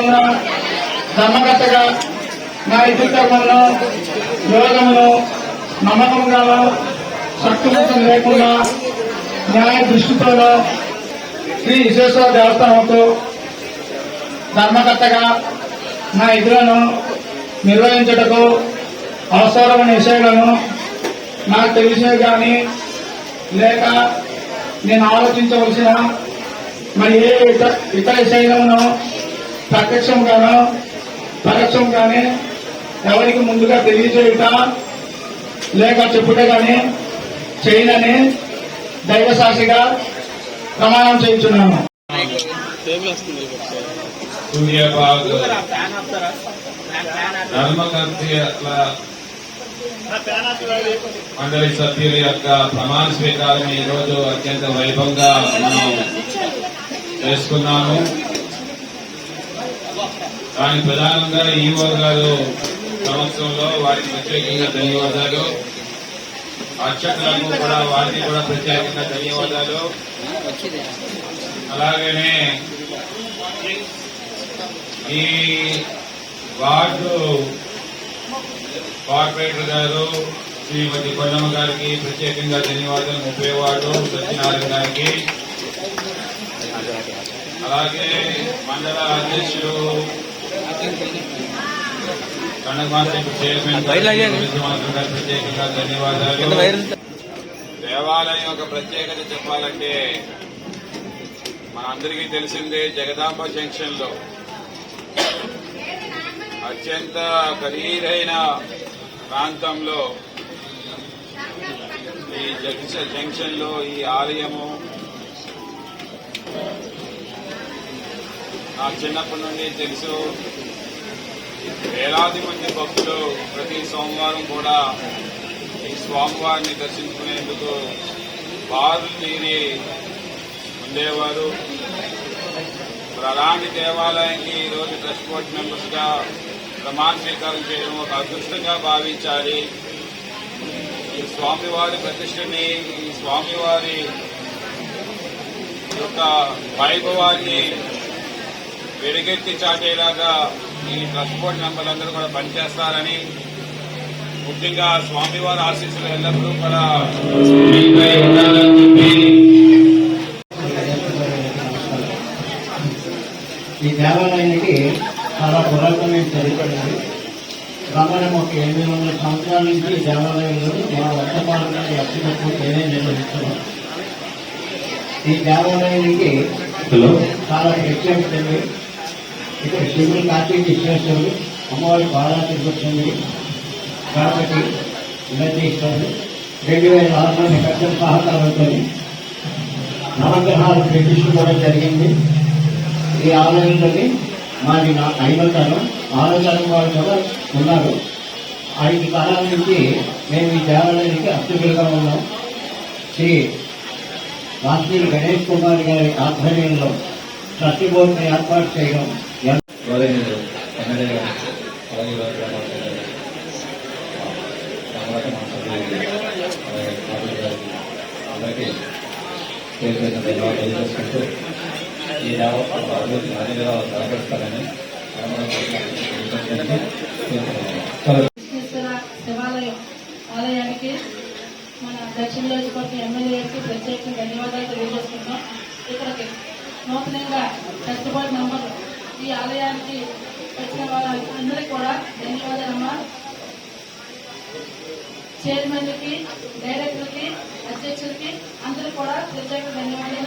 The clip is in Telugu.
ఉన్న ధర్మకర్తగా నా ఇతర కర్మలను యోగమును నమ్మకంగాను శక్తివంతం లేకుండా న్యాయ దృష్టితోనూ శ్రీ విశ్వేశ్వర దేవస్థానంతో ధర్మకర్తగా నా ఇదులను నిర్వహించుటకు అవసరమైన విషయాలను నాకు తెలిసే కానీ లేక నేను ఆలోచించవలసిన మరి ఏ ఇతర శైలంలో ప్రత్యక్షంగానో పరోక్షంగానే ఎవరికి ముందుగా తెలియజేయుట లేక చెప్పుట కానీ చేయనని దైవ సాక్షిగా ప్రమాణం చేయించున్నాను. సూర్యబాగ్ ధర్మకర్తల మండలి సభ్యుల యొక్క ప్రమాణ స్వీకారం ఈరోజు రోజు అత్యంత వైభవంగా మనం చేసుకున్నాము కానీ ప్రధానంగా ఈవో గారు సంవత్సరంలో వారికి ప్రత్యేకంగా ధన్యవాదాలు. అర్చకులకు కూడా వారికి కూడా ప్రత్యేకంగా ధన్యవాదాలు. అలాగనే ఈ వార్డు కార్పొరేటర్ గారు శ్రీమతి కొండమ్మ గారికి ప్రత్యేకంగా ధన్యవాదాలు. ముప్పై వార్డు సత్యనారాయణ గారికి. అలాగే మండల అధ్యక్షులు చైర్మన్ ప్రత్యేకంగా ధన్యవాదాలు. దేవాలయం యొక్క ప్రత్యేకత చెప్పాలంటే మనందరికీ తెలిసిందే జగదాంబ జంక్షన్లో అత్యంత ఖరీదైన ప్రాంతంలో ఈ జంక్షన్లో ఈ ఆలయము నాకు చిన్నప్పటి నుండి తెలుసు. వేలాది మంది భక్తులు ప్రతి సోమవారం కూడా ఈ స్వామివారిని దర్శించుకునేందుకు బారులు తీరి ఉండేవారు. ప్రధాని అలాంటి దేవాలయానికి ఈ రోజు ట్రస్ట్ బోర్డు మెంబర్స్గా ప్రమాణ స్వీకారం చేయడం ఒక అదృష్టంగా భావించాలి. ఈ స్వామివారి ప్రతిష్టని ఈ స్వామివారి యొక్క వైభవాన్ని వెలుగెత్తి చాటేలాగా ఈ ట్రస్ట్ బోర్డు మెంబర్లందరూ కూడా పనిచేస్తారని ముఖ్యంగా స్వామివారి ఆశీస్సులు ఎల్లప్పుడూ కూడా ఈ దేవాలయానికి చాలా పురాతనమైన చరిత్ర ఉంది. రామాయణం ఒక ఎనిమిది వందల సంవత్సరాల నుంచి ఈ దేవాలయంలో మా వర్తమానంగా ఎప్పటికప్పుడు నేనే నిర్వహిస్తున్నాం ఈ దేవాలయానికి చాలా ప్రత్యేకత ఉంది. ఇక్కడ శివుని కార్తీక విశ్వేశ్వరుడు అమ్మవారి బాలాజీ వచ్చింది గణపతి వినతీశ్వరుడు రెండు వేల ఆరులో పెద్ద సహకారంతో నవగ్రహాలు ప్రతిష్ఠించడం జరిగింది. ఈ ఆలయంలోని మాది నా ఐదో తరం ఆరో వాళ్ళు కూడా ఉన్నారు. ఐదు కాలాల నుంచి మేము ఈ దేవాలయానికి అర్చకులుగా ఉన్నాం. శ్రీ వాసుదేవి గణేష్ కుమార్ గారి ఆధ్వర్యంలో ట్రస్ట్ బోర్డుని ఏర్పాటు చేయడం అందరికీ పేరు పేరున ధన్యవాదాలు తెలియజేసుకుంటూ ఈ అభివృద్ధి సహకరిస్తారని ఆలయానికి మన దక్షిణ నియోజకవర్గం ఎమ్మెల్యేకి ప్రత్యేకంగా ధన్యవాదాలు తెలియజేస్తున్నాం ఇక్కడికి నూతనంగా కష్టపడి నంబర్ ఈ ఆలయానికి వచ్చిన వాళ్ళందరికీ కూడా ధన్యవాదాలమ్మా చైర్మన్లకి డైరెక్టర్కి అధ్యక్షులకి అందరికీ కూడా ప్రత్యేక ధన్యవాదాలు.